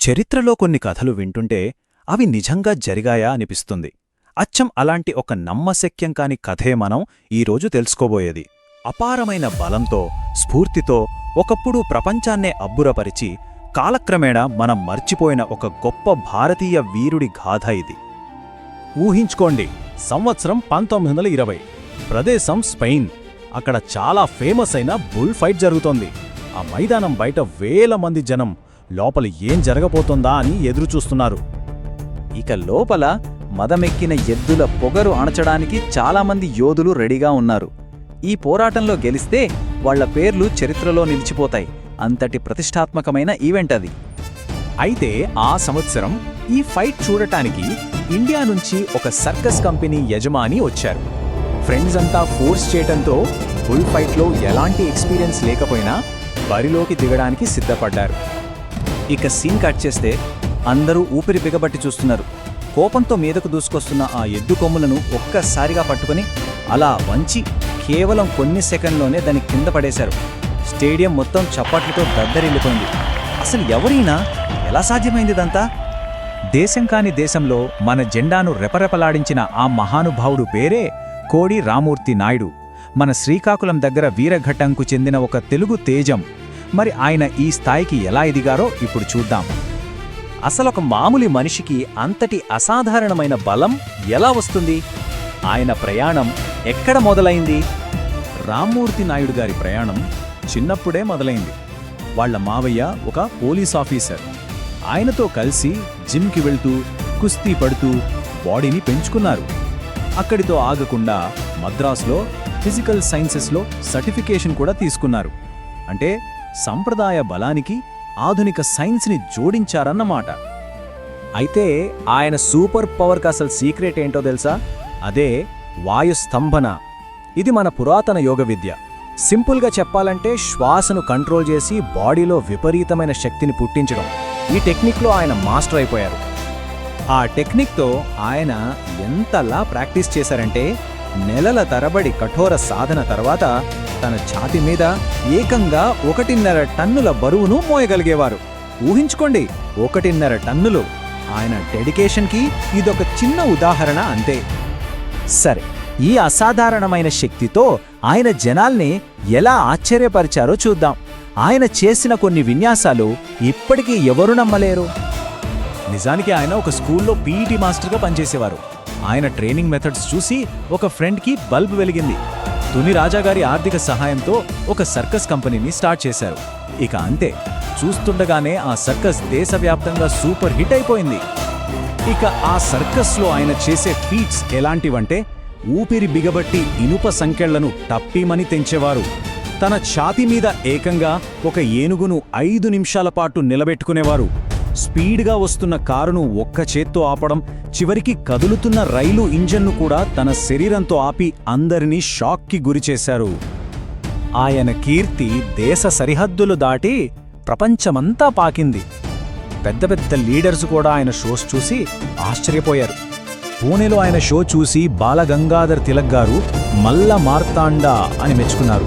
చరిత్రలో కొన్ని కథలు వింటుంటే అవి నిజంగా జరిగాయా అనిపిస్తుంది. అచ్చం అలాంటి ఒక నమ్మశక్యం కాని కథే మనం ఈరోజు తెలుసుకోబోయేది. అపారమైన బలంతో స్ఫూర్తితో ఒకప్పుడు ప్రపంచాన్నే అబ్బురపరిచి కాలక్రమేణా మనం మర్చిపోయిన ఒక గొప్ప భారతీయ వీరుడి గాథ ఇది. ఊహించుకోండి సంవత్సరం పంతొమ్మిది వందల ఇరవై ప్రదేశం స్పెయిన్. అక్కడ చాలా ఫేమస్ అయిన బుల్ ఫైట్ జరుగుతోంది. ఆ మైదానం బయట వేల మంది జనం లోపల ఏం జరగబోతోందా అని ఎదురుచూస్తున్నారు. ఇక లోపల మదమెక్కిన ఎద్దుల పొగరు అణచడానికి చాలామంది యోధులు రెడీగా ఉన్నారు. ఈ పోరాటంలో గెలిస్తే వాళ్ళ పేర్లు చరిత్రలో నిలిచిపోతాయి. అంతటి ప్రతిష్టాత్మకమైన ఈవెంట్ అది. అయితే ఆ సంవత్సరం ఈ ఫైట్ చూడటానికి ఇండియా నుంచి ఒక సర్కస్ కంపెనీ యజమాని వచ్చారు. ఫ్రెండ్స్ అంతా ఫోర్స్ చేయటంతో బుల్ ఫైట్లో ఎలాంటి ఎక్స్పీరియన్స్ లేకపోయినా బరిలోకి దిగడానికి సిద్ధపడ్డారు. ఇక సీన్ కట్ చేస్తే అందరూ ఊపిరి బిగబట్టి చూస్తున్నారు. కోపంతో మీదకు దూసుకొస్తున్న ఆ ఎద్దు కొమ్ములను ఒక్కసారిగా పట్టుకుని అలా వంచి కేవలం కొన్ని సెకండ్లోనే దాన్ని కింద పడేశారు. స్టేడియం మొత్తం చప్పట్లతో దద్దరిల్లిపోయింది. అసలు ఎవరైనా ఎలా సాధ్యమైంది ఇదంతా? దేశం కాని దేశంలో మన జెండాను రెపరెపలాడించిన ఆ మహానుభావుడు పేరే కోడి రామూర్తి నాయుడు. మన శ్రీకాకుళం దగ్గర వీరఘట్టంకు చెందిన ఒక తెలుగు తేజం మరి ఆయన ఈ స్థాయికి ఎలా ఎదిగారో ఇప్పుడు చూద్దాం. అసలొక మామూలి మనిషికి అంతటి అసాధారణమైన బలం ఎలా వస్తుంది? ఆయన ప్రయాణం ఎక్కడ మొదలైంది? రామ్మూర్తి నాయుడు గారి ప్రయాణం చిన్నప్పుడే మొదలైంది. వాళ్ళ మావయ్య ఒక పోలీస్ ఆఫీసర్. ఆయనతో కలిసి జిమ్కి వెళ్తూ కుస్తీ పడుతూ బాడీని పెంచుకున్నారు. అక్కడితో ఆగకుండా మద్రాసులో ఫిజికల్ సైన్సెస్లో సర్టిఫికేషన్ కూడా తీసుకున్నారు. అంటే సంప్రదాయ బలానికి ఆధునిక సైన్స్ని జోడించారన్నమాట. అయితే ఆయన సూపర్ పవర్కి అసలు సీక్రెట్ ఏంటో తెలుసా? అదే వాయుస్తంభన. ఇది మన పురాతన యోగ విద్య. సింపుల్గా చెప్పాలంటే శ్వాసను కంట్రోల్ చేసి బాడీలో విపరీతమైన శక్తిని పుట్టించడం. ఈ టెక్నిక్లో ఆయన మాస్టర్ అయిపోయారు. ఆ టెక్నిక్తో ఆయన ఎంతలా ప్రాక్టీస్ చేశారంటే నెలల తరబడి కఠోర సాధన తర్వాత తన ఛాతి మీద ఏకంగా ఒకటిన్నర టన్నుల బరువును మోయగలిగేవారు. ఊహించుకోండి ఒకటిన్నర టన్నులు. ఆయన డెడికేషన్కి ఇదొక చిన్న ఉదాహరణ అంతే. సరే ఈ అసాధారణమైన శక్తితో ఆయన జనాల్ని ఎలా ఆశ్చర్యపరిచారో చూద్దాం. ఆయన చేసిన కొన్ని విన్యాసాలు ఇప్పటికీ ఎవరు నమ్మలేరు? నిజానికి ఆయన ఒక స్కూల్లో పీఈటీ మాస్టర్గా పనిచేసేవారు. ఆయన ట్రైనింగ్ మెథడ్స్ చూసి ఒక ఫ్రెండ్కి బల్బ్ వెలిగింది. తుని రాజాగారి ఆర్థిక సహాయంతో ఒక సర్కస్ కంపెనీని స్టార్ట్ చేశారు. ఇక అంతే చూస్తుండగానే ఆ సర్కస్ దేశవ్యాప్తంగా సూపర్ హిట్ అయిపోయింది. ఇక ఆ సర్కస్లో ఆయన చేసే ఫీట్స్ ఎలాంటివంటే ఊపిరి బిగబట్టి ఇనుప సంకెళ్ళను టప్పీమని తెంచేవారు. తన ఛాతీ మీద ఏకంగా ఒక ఏనుగును ఐదు నిమిషాల పాటు నిలబెట్టుకునేవారు. స్పీడ్గా వస్తున్న కారును ఒక్క చేత్తో ఆపడం చివరికి కదులుతున్న రైలు ఇంజన్ను కూడా తన శరీరంతో ఆపి అందరినీ షాక్కి గురిచేశారు ఆయన కీర్తి దేశ సరిహద్దులు దాటి ప్రపంచమంతా పాకింది. పెద్ద పెద్ద లీడర్స్ కూడా ఆయన షోస్ చూసి ఆశ్చర్యపోయారు. పూణేలో ఆయన షో చూసి బాలగంగాధర్ తిలక్ గారు మల్ల మార్తాండా అని మెచ్చుకున్నారు.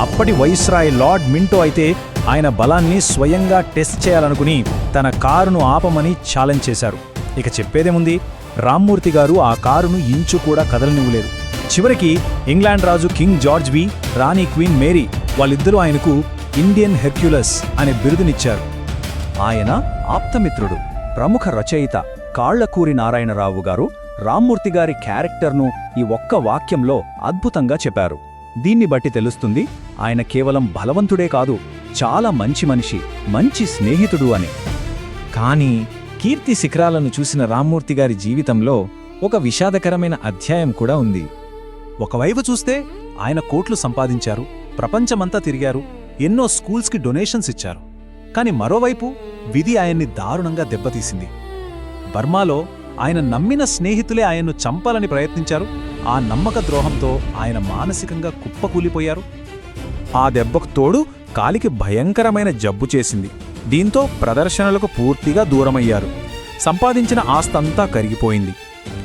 అప్పటి వైస్రాయ్ లార్డ్ మింటో అయితే ఆయన బలాన్ని స్వయంగా టెస్ట్ చేయాలనుకుని తన కారును ఆపమని ఛాలెంజ్ చేశారు. ఇక చెప్పేదేముంది? రామ్మూర్తి గారు ఆ కారును ఇంచు కూడా కదలనివ్వలేదు. చివరికి ఇంగ్లాండ్ రాజు కింగ్ జార్జ్ వి రాణి క్వీన్ మేరీ వాళ్ళిద్దరూ ఆయనకు ఇండియన్ హెర్క్యులస్ అనే బిరుదునిచ్చారు. ఆయన ఆప్తమిత్రుడు ప్రముఖ రచయిత కాళ్ళకూరి నారాయణరావు గారు రామ్మూర్తి గారి క్యారెక్టర్ను ఈ ఒక్క వాక్యంలో అద్భుతంగా చెప్పారు. దీన్ని బట్టి తెలుస్తుంది ఆయన కేవలం బలవంతుడే కాదు చాలా మంచి మనిషి మంచి స్నేహితుడు అని. కానీ కీర్తి శిఖరాలను చూసిన రామ్మూర్తి గారి జీవితంలో ఒక విషాదకరమైన అధ్యాయం కూడా ఉంది. ఒకవైపు చూస్తే ఆయన కోట్లు సంపాదించారు ప్రపంచమంతా తిరిగారు ఎన్నో స్కూల్స్కి డొనేషన్స్ ఇచ్చారు. కాని మరోవైపు విధి ఆయన్ని దారుణంగా దెబ్బతీసింది. బర్మాలో ఆయన నమ్మిన స్నేహితులే ఆయన్ను చంపాలని ప్రయత్నించారు ఆ నమ్మక ద్రోహంతో ఆయన మానసికంగా కుప్పకూలిపోయారు ఆ దెబ్బకు తోడు కాలికి భయంకరమైన జబ్బు చేసింది. దీంతో ప్రదర్శనలకు పూర్తిగా దూరమయ్యారు. సంపాదించిన ఆస్తంతా కరిగిపోయింది.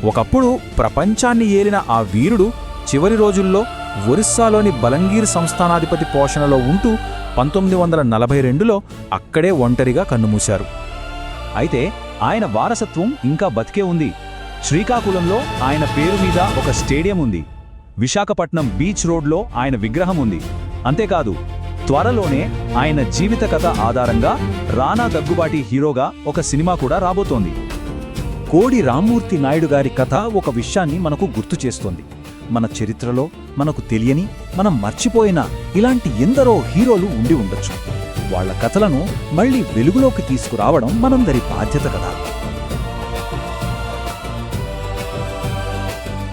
ఒకప్పుడు ప్రపంచాన్ని ఏలిన ఆ వీరుడు చివరి రోజుల్లో ఒరిస్సాలోని బలంగీర్ సంస్థానాధిపతి పోషణలో ఉంటూ పంతొమ్మిది వందల నలభై రెండులో అక్కడే ఒంటరిగా కన్నుమూశారు. అయితే ఆయన వారసత్వం ఇంకా బతికే ఉంది. శ్రీకాకుళంలో ఆయన పేరు మీద ఒక స్టేడియం ఉంది. విశాఖపట్నం బీచ్ రోడ్లో ఆయన విగ్రహం ఉంది. అంతేకాదు త్వరలోనే ఆయన జీవిత కథ ఆధారంగా రానా దగ్గుబాటి హీరోగా ఒక సినిమా కూడా రాబోతోంది. కోడి రామ్మూర్తి నాయుడు గారి కథ ఒక విషయాన్ని మనకు గుర్తు చేస్తోంది. మన చరిత్రలో మనకు తెలియని మనం మర్చిపోయిన ఇలాంటి ఎందరో హీరోలు ఉండి ఉండొచ్చు. వాళ్ళ కథలను మళ్ళీ వెలుగులోకి తీసుకురావడం మనందరి బాధ్యత కదా.